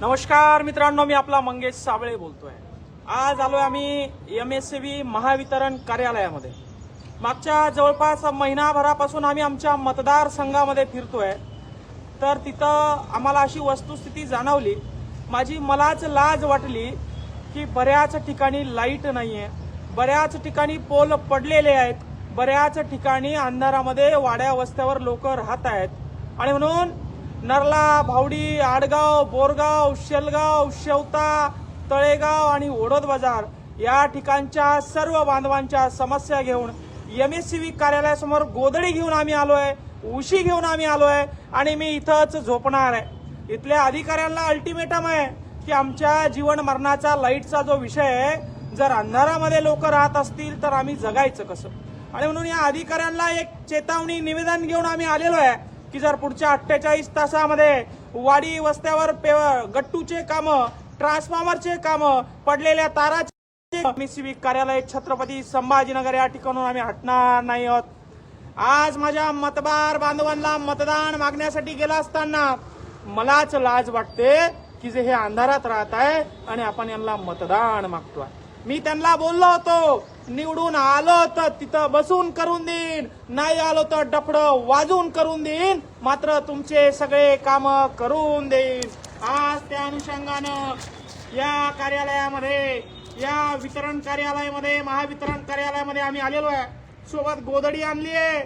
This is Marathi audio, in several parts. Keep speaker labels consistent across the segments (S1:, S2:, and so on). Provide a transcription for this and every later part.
S1: नमस्कार मित्रांनो मी आपला मंगेश साबळे बोलतोय. आज आलोय आम्ही एम एस सी महावितरण कार्यालयामध्ये. मागच्या जवळपास महिनाभरापासून आम्ही आमच्या मतदारसंघामध्ये फिरतोय. तर तिथं आम्हाला अशी वस्तुस्थिती जाणवली. माझी मलाच लाज वाटली की बऱ्याच ठिकाणी लाइट नाही आहे बऱ्याच ठिकाणी पोल पडलेले आहेत. बऱ्याच ठिकाणी अंधारामध्ये वाड्या वस्त्यावर लोक राहत आहेत. आणि म्हणून नरला भावडी आडगाव बोरगाव शेलगाव शेवता तळेगाव आणि ओढोद बाजार या ठिकाणच्या सर्व बांधवांच्या समस्या घेऊन एम एस सी कार्यालयासमोर गोदडी घेऊन आम्ही आलो आहे उशी घेऊन आम्ही आलो आहे आणि मी इथंच झोपणार आहे. इथल्या अधिकाऱ्यांना अल्टिमेटम आहे की आमच्या जीवन मरणाचा लाईटचा जो विषय आहे जर अंधारामध्ये लोक राहत असतील तर आम्ही जगायचं कसं? आणि म्हणून या अधिकाऱ्यांना एक चेतावणी निवेदन घेऊन आम्ही आलेलो आहे. की जर पुढच्या अठ्ठेचाळीस तासामध्ये वाडी वस्त्यावर पे- गट्टूचे काम ट्रान्सफॉर्मरचे काम पडलेल्या ताराचे सिविक कार्यालय छत्रपती संभाजीनगर या ठिकाणून आम्ही हटणार नाही आहोत. आज माझ्या मतदार बांधवांना मतदान मागण्यासाठी गेला असताना मलाच लाज वाटते की जे हे अंधारात राहत आहे आणि आपण यांना मतदान मागतोय. मी त्यांना बोललो होतो निवडून आलो तर तिथं बसून करून देईन. नाही आलो तर डपड वाजून करून देईन. मात्र तुमचे सगळे काम करून देईन. आज त्या अनुषंगानं या कार्यालयामध्ये या वितरण कार्यालयामध्ये महावितरण कार्यालयामध्ये आम्ही आलेलो आहे. सोबत गोदडी आणली आहे.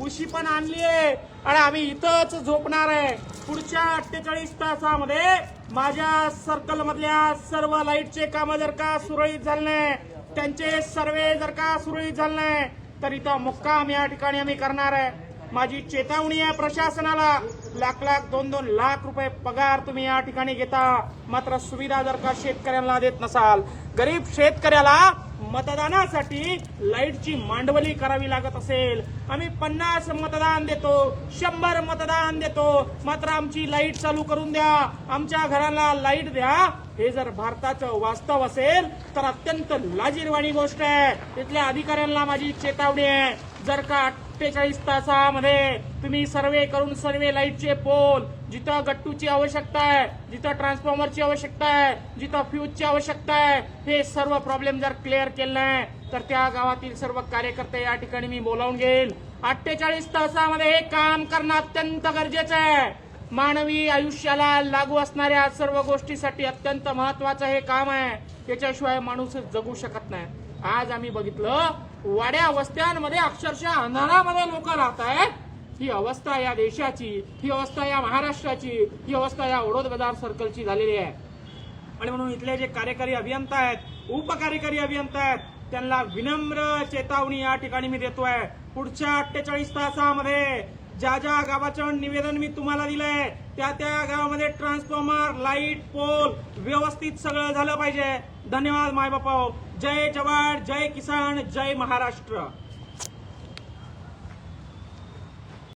S1: उशी पण आणली आहे. आणि आम्ही इथंच झोपणार आहे. पुढच्या अठ्ठेचाळीस तासामध्ये माझ्या सर्कल मधल्या सर्व लाईटचे काम जर का सुरळीत झाले नाही त्यांचे सर्वे जर का सुरळीत झाले नाही तर इथं मुक्काम या ठिकाणी आम्ही करणार आहे. माझी चेतावणी आहे प्रशासनाला. लाख लाख दोन दोन लाख रुपये पगार तुम्ही या ठिकाणी घेता. मात्र सुविधा जर का शेतकऱ्यांना देत नसाल गरीब शेतकऱ्याला मतदानासाठी लाईटची मांडवली करावी लागत असेल. आम्ही पन्नास मतदान देतो शंभर मतदान देतो. मात्र आमची लाइट चालू करून द्या. आमच्या घराला लाइट द्या. हे जर भारताचं वास्तव असेल तर अत्यंत लाजीरवाणी गोष्ट आहे. तिथल्या अधिकाऱ्यांना माझी चेतावणी आहे. जर का अठ्ठेचाळीस तासामध्ये तुम्ही सर्वे करून सर्वे लाईटचे पोल जिथं गट्टूची आवश्यकता आहे जिथं ट्रान्सफॉर्मरची आवश्यकता आहे जिथं फ्यूजची आवश्यकता आहे हे सर्व प्रॉब्लेम जर क्लिअर केलं नाही तर त्या गावातील सर्व कार्यकर्ते या ठिकाणी मी बोलावून घेईल. अठ्ठेचाळीस तासामध्ये हे काम करणं अत्यंत गरजेचं आहे. मानवी आयुष्याला लागू असणाऱ्या सर्व गोष्टीसाठी अत्यंत महत्वाचं हे काम आहे. त्याच्याशिवाय माणूस जगू शकत नाही. आज आम्ही बघितलं वाड्या वस्त्यांमध्ये अक्षरशः अंधारामध्ये लोक राहत आहेत. ही अवस्था या देशाची ही अवस्था या महाराष्ट्राची ही अवस्था या ओढोद बाजार सर्कलची झालेली आहे. आणि म्हणून इथले जे कार्यकारी अभियंता आहेत उपकार्यकारी अभियंता आहेत त्यांना विनम्र चेतावणी या ठिकाणी मी देतोय. पुढच्या अठ्ठेचाळीस तासामध्ये ज्या ज्या गावाचं निवेदन मी तुम्हाला दिलं आहे त्या त्या गावामध्ये ट्रान्सफॉर्मर लाइट पोल व्यवस्थित सगळं झालं पाहिजे. धन्यवाद माय बापा जय जवान जय किसान जय महाराष्ट्र.